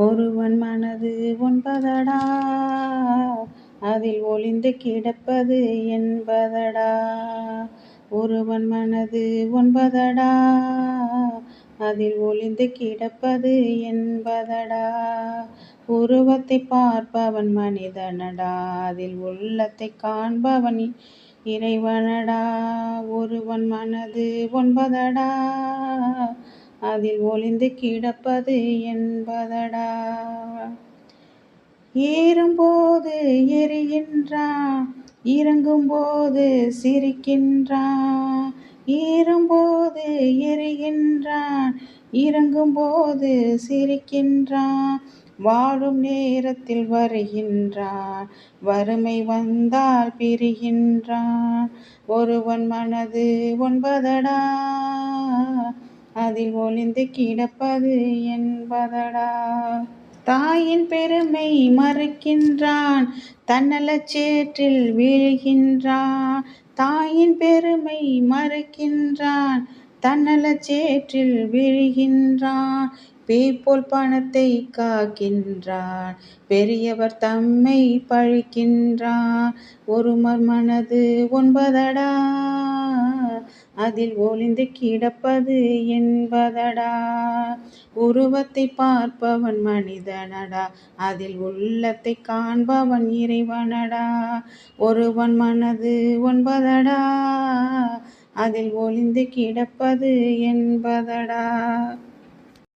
ஒருவன் மனது ஒன்பதடா அதில் ஒளிந்து கிடப்பது என்பதடா? ஒருவன் மனது ஒன்பதடா அதில் ஒளிந்து கிடப்பது என்பதடா? உருவத்தை பார்ப்பவன் மனிதனடா? அதில் உள்ளத்தை காண்பவன் இறைவனடா? ஒருவன் மனது ஒன்பதடா அதில் ஒளிந்து கிடப்பது என்பதடா. ஏறும்போது எரிகின்றான் இறங்கும்போது சிரிக்கின்றான் ஏறும்போது எரிகின்றான் இறங்கும்போது சிரிக்கின்றான் வாழும் நேரத்தில் வருகின்றான் வறுமை வந்தால் பிரிகின்றான். ஒருவன் மனது ஒன்பதடா. அதில் ஒளிந்து கிடப்பது என்பதடா. தாயின் பெருமை மறுக்கின்றான் தன்னலச்சேற்றில் வீழ்கின்றான். தாயின் பெருமை மறுக்கின்றான் தன்னலச்சேற்றில் வீழ்கின்றான். பேய்போல் பணத்தை காக்கின்றான் பெரியவர் தம்மை பழிக்கின்றான். ஒருமர் மனது ஒன்பதடா. அதில் ஒளிந்து கிடப்பது என்பதடா. உருவத்தை பார்ப்பவன் மனிதனடா. அதில் உள்ளத்தை காண்பவன் இறைவனடா. ஒருவன் மனது ஒன்பதடா. அதில் ஒளிந்து கிடப்பது என்பதடா.